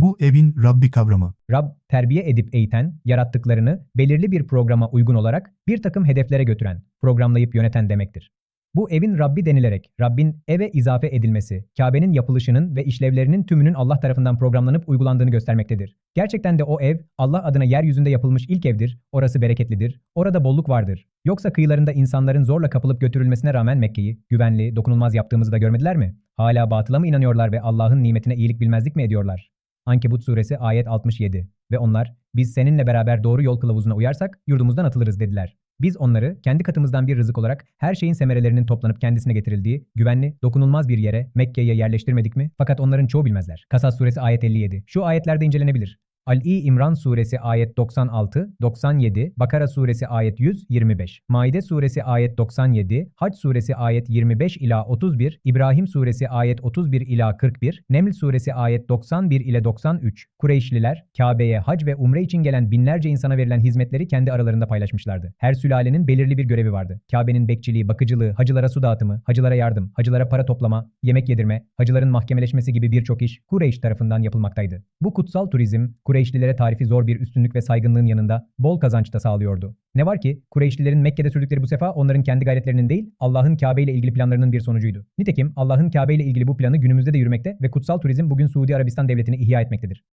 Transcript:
Bu evin Rabbi kavramı. Rab, terbiye edip eğiten, yarattıklarını belirli bir programa uygun olarak bir takım hedeflere götüren, programlayıp yöneten demektir. Bu evin Rabbi denilerek Rabbin eve izafe edilmesi, Kabe'nin yapılışının ve işlevlerinin tümünün Allah tarafından programlanıp uygulandığını göstermektedir. Gerçekten de o ev Allah adına yeryüzünde yapılmış ilk evdir, orası bereketlidir, orada bolluk vardır. Yoksa kıyılarında insanların zorla kapılıp götürülmesine rağmen Mekke'yi güvenli, dokunulmaz yaptığımızı da görmediler mi? Hala batıla mı inanıyorlar ve Allah'ın nimetine iyilik bilmezlik mi ediyorlar? Ankebut suresi ayet 67 ve onlar biz seninle beraber doğru yol kılavuzuna uyarsak yurdumuzdan atılırız dediler. Biz onları kendi katımızdan bir rızık olarak her şeyin semerelerinin toplanıp kendisine getirildiği güvenli, dokunulmaz bir yere Mekke'ye yerleştirmedik mi? Fakat onların çoğu bilmezler. Kasas suresi ayet 57. Şu ayetlerde incelenebilir. Ali İmran suresi ayet 96, 97, Bakara suresi ayet 125, Maide suresi ayet 97, Hac suresi ayet 25 ila 31, İbrahim suresi ayet 31 ila 41, Neml suresi ayet 91 ile 93. Kureyşliler Kabe'ye hac ve umre için gelen binlerce insana verilen hizmetleri kendi aralarında paylaşmışlardı. Her sülalenin belirli bir görevi vardı. Kabe'nin bekçiliği, bakıcılığı, hacılara su dağıtımı, hacılara yardım, hacılara para toplama, yemek yedirme, hacıların mahkemeleşmesi gibi birçok iş Kureyş tarafından yapılmaktaydı. Bu kutsal turizm Kureyşlilere tarifi zor bir üstünlük ve saygınlığın yanında bol kazanç da sağlıyordu. Ne var ki Kureyşlilerin Mekke'de sürdükleri bu sefa onların kendi gayretlerinin değil Allah'ın Kabe ile ilgili planlarının bir sonucuydu. Nitekim Allah'ın Kabe ile ilgili bu planı günümüzde de yürümekte ve kutsal turizm bugün Suudi Arabistan devletini ihya etmektedir.